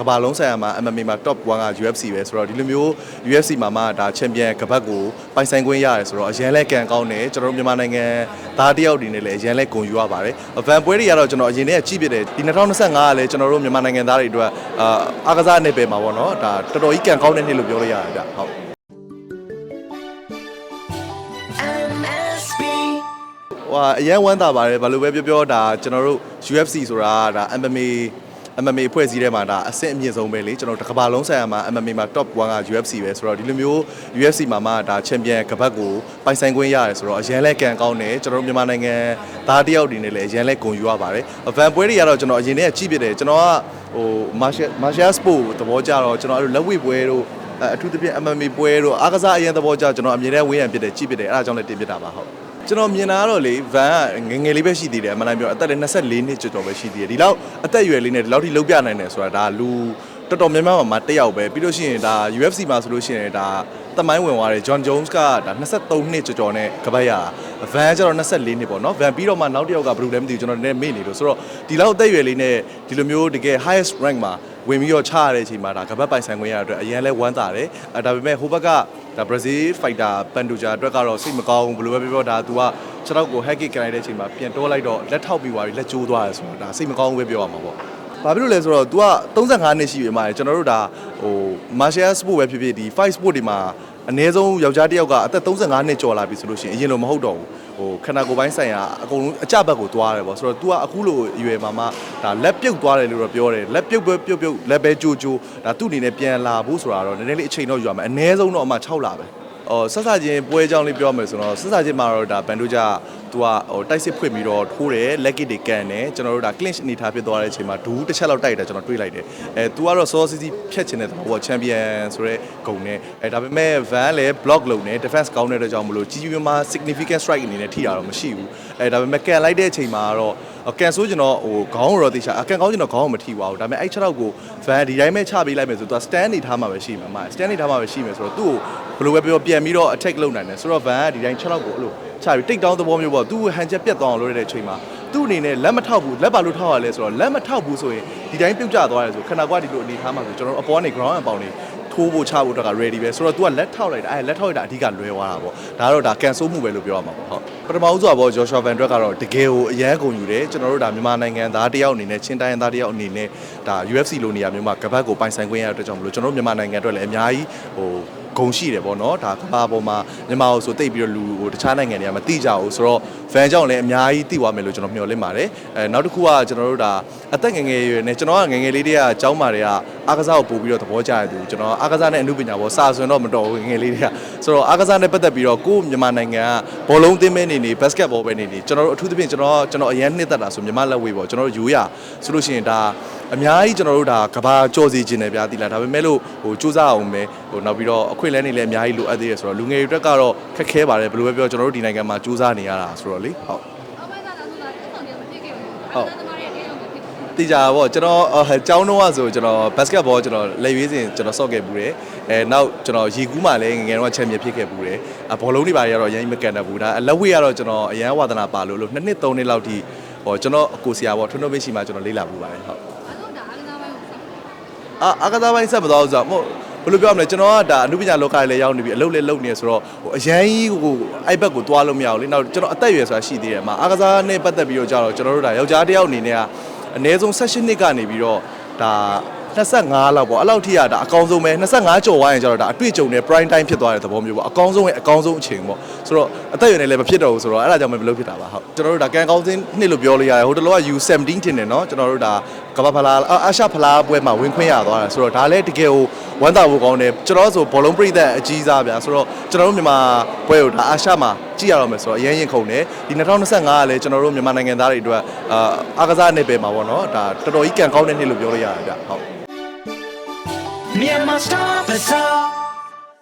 ကမ္ဘာလုံးဆိုင်ရာမှာ MMA မှာ top 1က UFC ပဲဆိုတော့ဒီလိုမျိုး UFC မှာမှဒါချန်ပီယံကပတ်ကိုပိုင်ဆိုင်ခွင့်ရတယ်ဆိုတော့အရင်လဲကန်ကောင်းတယ်ကျွန်တော်တို့မြန်မာနိုင်ငံသားတယောက်ဒီနဲ့လည်းအရင်လဲဂုဏ်ယူရပါတယ်ဗန်ပွဲတွေကတော့ကျွန်တော်အရင်တည်းကကြည့်ပြတယ်ဒီ2025ကလည်းကျွန်တော်တို့မြန်မာနိုင်ငံသားတွေအတွက်အာအားကစားနယ်ပယ်မှာပေါ့နော်ဒါတော်တော်ကြီးကန်ကောင်းတဲ့နှစ်လို့ပြောလို့ရတယ်ဗျဟုတ် MSB ဟိုအရန်ဝမ်းသာပါတယ်ဘာလို့ပဲပြောပြောဒါကျွန်တော်တို့ UFC ဆိုတာဒါ MMA MMA ဖွဲ့စည်းထဲမှာဒါအဆင့်အမြင့်ဆုံးပဲလေကျွန်တော်တစ်ကမ္ဘာလုံးဆိုင်ရာမှာ MMA မှာ top 1က UFC ပဲဆိုတော့ဒီလိုမျိုး UFC မှာမှဒါချန်ပီယံကပတ်ကိုပိုင်ဆိုင်ခွင့်ရတယ်ဆိုတော့အရန်လဲကန်ကောင်းတယ်ကျွန်တော်တို့မြန်မာနိုင်ငံသားတယောက်ဒီနဲ့လည်းအရန်လဲဂုဏ်ယူရပါတယ်ဗန်ပွဲတွေကတော့ကျွန်တော်အရင်တည်းကကြည့်ပြတယ်ကျွန်တော်ကဟို martial martial sport သဘောကြတော့ကျွန်တော်အဲ့လိုလက်ဝိပွဲတို့အဲအထူးသဖြင့် MMA ပွဲတို့အားကစားအရင်သဘောကြကျွန်တော်အမြင်နဲ့ဝေးရန်ဖြစ်တယ်ကြည့်ပြတယ်အဲ့ဒါကြောင့်လည်းတင်ပြတာပါဟုတ် ကျွန်တော်မြင်တာကတော့လေဗန်ကငယ်ငယ်လေးပဲရှိသေးတယ်အမှန်တမ်းပြောအသက်လည်း24နှစ်ကျော်ကျော်ပဲရှိသေးတယ်ဒီလောက်အသက်အရွယ်လေးနဲ့ဒီလောက်ထိလုံးပြနိုင်တယ်ဆိုတာဒါလူတော်တော်များများမှာတစ်ယောက်ပဲပြီးလို့ရှိရင်ဒါ UFC မှာဆိုလို့ရှိရင်ဒါတမိုင်းဝင်သွားတယ် John Jones ကဒါ23နှစ်ကျော်ကျော်နဲ့ကပတ်ရတာဗန်ကကျတော့24နှစ်ပေါ့နော်ဗန်ပြီးတော့မှနောက်တစ်ယောက်ကဘယ်လိုလဲမသိဘူးကျွန်တော်လည်းမေ့နေလို့ဆိုတော့ဒီလောက်အသက်အရွယ်လေးနဲ့ဒီလိုမျိုးတကယ် highest rank မှာဝင်ပြီးတော့ချရတဲ့အချိန်မှာဒါကပတ်ပိုင်ဆိုင်ခွင့်ရတဲ့အတွက်အရင်လဲဝမ်းသာတယ်အဲဒါပေမဲ့ဟိုဘက်က ဒါ Brazil fighter Pantoja အတွက်ကတော့စိတ်မကောင်းဘူးဘယ်လိုပဲပြောပြောဒါ तू ကခြေထောက်ကို hack kick ကန်လိုက်တဲ့အချိန်မှာပြန်တိုးလိုက်တော့လက်ထောက်ပြီးသွားပြီးလက်ကျိုးသွားတယ်ဆိုတော့ဒါစိတ်မကောင်းဘူးပဲပြောရမှာပေါ့ဘာဖြစ်လို့လဲဆိုတော့ तू က35နှစ်ရှိပြီမှာကျွန်တော်တို့ဒါဟို martial sport ပဲဖြစ်ဖြစ်ဒီ fight sport တွေမှာ အနည်းဆုံးယောက်ျားတစ်ယောက်ကအသက်35နှစ်ကျော်လာပြီဆိုလို့ရှိရင်အရင်လိုမဟုတ်တော့ဘူးဟိုခန္ဓာကိုယ်ပိုင်းဆိုင်ရာအကုန်လုံးအကြဘက်ကိုသွားတယ်ပေါ့ဆိုတော့ तू ကအခုလိုအရွယ်မှာမှဒါလက်ပြုတ်သွားတယ်လို့တော့ပြောတယ်လက်ပြုတ်ပဲပြုတ်ပြုတ်လက်ပဲကြိုးကြိုးဒါသူ့အနေနဲ့ပြန်လာဖို့ဆိုတာတော့နည်းနည်းလေးအချိန်တော့ယူရမယ်အနည်းဆုံးတော့အမှ6လပဲအော်ဆက်စချင်းပွဲအကြောင်းလေးပြောမယ်ဆိုတော့ဆက်စချင်းမှာတော့ဒါဘန်တို့ကြသူကဟိုတိုက်စစ်ဖွင့်ပြီးတော့ထိုးတယ်လက်ကစ်တွေကန်တယ်ကျွန်တော်တို့ဒါ clinch အနေထားဖြစ်သွားတဲ့အချိန်မှာဒူးတစ်ချက်လောက်တိုက်တယ်ကျွန်တော်တွေးလိုက်တယ်အဲ तू ကတော့ sauce စီဖြတ်ချင်တဲ့သဘောပေါ့ champion ဆိုရဲ ဂုံနဲ့အဲဒါပေမဲ့ van လည်း block လုပ်နေ defense ကောင်းတဲ့အတွက်ကြောင့်မလို့ကြီးကြီးမားမား significant strike အနေနဲ့ထိတာတော့မရှိဘူးအဲဒါပေမဲ့ကန်လိုက်တဲ့အချိန်မှာတော့ကန်ဆိုးကျွန်တော်ဟိုခေါင်းရောတိချာအကန်ကောင်းကျွန်တော်ခေါင်းမထိပါဘူးဒါပေမဲ့အဲ့6တော့ကို van ဒီတိုင်းပဲချပေးလိုက်မယ်ဆိုတော့ तू stand နေထားမှာပဲရှိမှာမ stand နေထားမှာပဲရှိမယ်ဆိုတော့သူ့ကိုဘယ်လိုပဲပြောပြန်ပြီးတော့ attack လုပ်နိုင်တယ်ဆိုတော့ van ကဒီတိုင်း6တော့ကိုအဲ့လိုချပြီးတိတ်တောင်းသဘောမျိုးပေါ့သူ့ဟန်ချက်ပြတ်သွားအောင်လုပ်ရတဲ့အချိန်မှာသူ့အနေနဲ့လက်မထောက်ဘူးလက်ပါလို့ထောက်ရလဲဆိုတော့လက်မထောက်ဘူးဆိုရင်ဒီတိုင်းပြုတ်ကျသွားတယ်ဆိုခဏကွာဒီလိုအနေထားမှာဆိုကျွန်တော်တို့အပေါ်ကနေ ground and pound နေ ထိုးဖို့ချဖို့အတွက်က ready ပဲဆိုတော့ तू ကလက်ထောက်လိုက်တာအဲလက်ထောက်လိုက်တာအဓိကလွဲသွားတာပေါ့ဒါကတော့ဒါကန်ဆိုးမှုပဲလို့ပြောရမှာပေါ့ဟုတ်ပထမဦးစွာပေါ့ Joshua Van Drak ကတော့တကယ်ကိုအရန်ကုန်ယူတယ်ကျွန်တော်တို့ဒါမြန်မာနိုင်ငံသားတယောက်အနေနဲ့ချင်းတိုင်းသားတယောက်အနေနဲ့ဒါ UFC လိုနေရာမျိုးမှာကပတ်ကိုပိုင်ဆိုင်ခွင့်ရတဲ့အတွက်ကြောင့်မလို့ကျွန်တော်တို့မြန်မာနိုင်ငံအတွက်လည်းအများကြီးဟိုဂုံရှိတယ်ပေါ့နော်ဒါကမ္ဘာပေါ်မှာမြန်မာကိုဆိုတိတ်ပြီးတော့လူဟိုတခြားနိုင်ငံတွေကမသိကြဘူးဆိုတော့ fan ကြောင့်လည်းအများကြီးသိသွားမယ်လို့ကျွန်တော်မျှော်လင့်ပါတယ်အဲနောက်တစ်ခုကကျွန်တော်တို့ဒါအသက်ငယ်ငယ်ရွယ်နဲ့ကျွန်တော်ကငယ်ငယ်လေးတည်းကကျောင်းမာတွေကအားကစားကိုပို့ပြီးတော့သဘောကျရသူကျွန်တော်အားကစားနဲ့အမှုပညာပေါ်စာဆွင်တော့မတော်ဘူးငယ်ငယ်လေးတွေကဆိုတော့အားကစားနဲ့ပတ်သက်ပြီးတော့ကိုယ့်မြန်မာနိုင်ငံကဘောလုံးသင်းမဲနေနေဘတ်စကတ်ဘောပဲနေနေကျွန်တော်တို့အထူးသဖြင့်ကျွန်တော်ကျွန်တော်အရန်နှစ်သက်တာဆိုမြန်မာလက်ဝေးပေါ့ကျွန်တော်တို့ယူရဆိုလို့ရှိရင်ဒါအများကြီးကျွန်တော်တို့ဒါကဘာကြော်စီခြင်းတယ်ဗျာတိလားဒါပေမဲ့လို့ဟိုစူးစမ်းအောင်ပဲဟိုနောက်ပြီးတော့အခွင့်အလမ်းတွေလည်းအများကြီးလိုအပ်သေးတယ်ဆိုတော့လူငယ်တွေအတွက်ကတော့ခက်ခဲပါတယ်ဘယ်လိုပဲပြောကျွန်တော်တို့ဒီနိုင်ငံမှာစူးစမ်းနေရတာဆိုတော့လေဟုတ်အောက်ပိုင်းကသာဆိုတာ တက်ဆောင်တယ်မဖြစ်ခဲ့ဘူး။အဲ့ဒါသမားရဲ့အရေးအောင်မဖြစ်ဘူးတိကြပါပေါ့ကျွန်တော်အကျောင်းတော့ကဆိုကျွန်တော်ဘတ်စကတ်ဘောကျွန်တော်လက်ရွေးစဉ်ကျွန်တော်ဆော့ခဲ့ဘူးတယ်အဲနောက်ကျွန်တော်ရေကူးမှလည်းငယ်ငယ်တော့ချန်ပီယံဖြစ်ခဲ့ဘူးတယ်အဘောလုံးတွေပါရတော့အရင်မကန်တတ်ဘူးဒါအလက်ဝေးကတော့ကျွန်တော်အရန်ဝါသနာပါလို့လို့နှစ်နှစ်သုံးနှစ်လောက်ထိဟောကျွန်တော်အကိုဆရာပေါ့ထွန်းထွန်းမင်းရှိမှကျွန်တော်လေ့လာမှုပါတယ်ဟုတ်။အဲ့တော့ဒါအားကစားပိုင်းကိုစိတ်အာအာကစားပိုင်းဆက်မသွားဘူးဆိုတော့မဟုတ်ဘယ်လိုပြောရမလဲကျွန်တော်ကဒါအနုပညာလောကလည်းရောက်နေပြီအလုပ်လည်းလုပ်နေရဆိုတော့ဟိုအရန်ကြီးဟိုအိုက်ဘက်ကိုသွားလို့မရဘူးလေနောက်ကျွန်တော်အသက်အရွယ်ဆိုတာရှိသေးတယ်အမအာကစားနဲ့ပတ်သက်ပြီးတော့ကြတော့ကျွန်တော်တို့ဒါယောက်ျားတစ်ယောက်အနေနဲ့က အနည်းဆုံး16နှစ်ကနေပြီးတော့ဒါ25လောက်ပေါ့အဲ့လောက်ထိရတာအကောင်းဆုံးပဲ25ကျော်ဝိုင်းရင်ကျတော့ဒါအတွေ့အကြုံနဲ့ prime time ဖြစ်သွားတဲ့သဘောမျိုးပေါ့အကောင်းဆုံးရဲ့အကောင်းဆုံးအချိန်ပေါ့ဆိုတော့အသက်အရွယ်နဲ့လည်းမဖြစ်တော့ဘူးဆိုတော့အဲ့ဒါကြောင့်မလုပ်ဖြစ်တာပါဟုတ်ကျွန်တော်တို့ဒါကန်ကောင်းစင်းနှစ်လို့ပြောလို့ရတယ်ဟိုတလောက U17 တင်တယ်နော်ကျွန်တော်တို့ဒါကမ္ဘာဖလားအာအာရှဖလားပွဲမှာဝင်ခွင့်ရသွားတယ်ဆိုတော့ဒါလည်းတကယ်ကို ဝမ်းသာဖို့ကောင်းတယ်ကျွန်တော်ဆိုဘောလုံးပရိသတ်အကြီးစားဗျာဆိုတော့ကျွန်တော်တို့မြန်မာပွဲကိုဒါအာရှမှာကြည့်ရတော့မယ်ဆိုတော့အရင်ရင်ခုန်တယ်ဒီ2025ကလည်းကျွန်တော်တို့မြန်မာနိုင်ငံသားတွေအတွက်အာအားကစားနယ်ပယ်မှာပေါ့နော်ဒါတော်တော်ကြီးကန်ကောင်းတဲ့နှစ်လို့ပြောလို့ရတယ်ဗျဟုတ် Myanmar Star Bazaar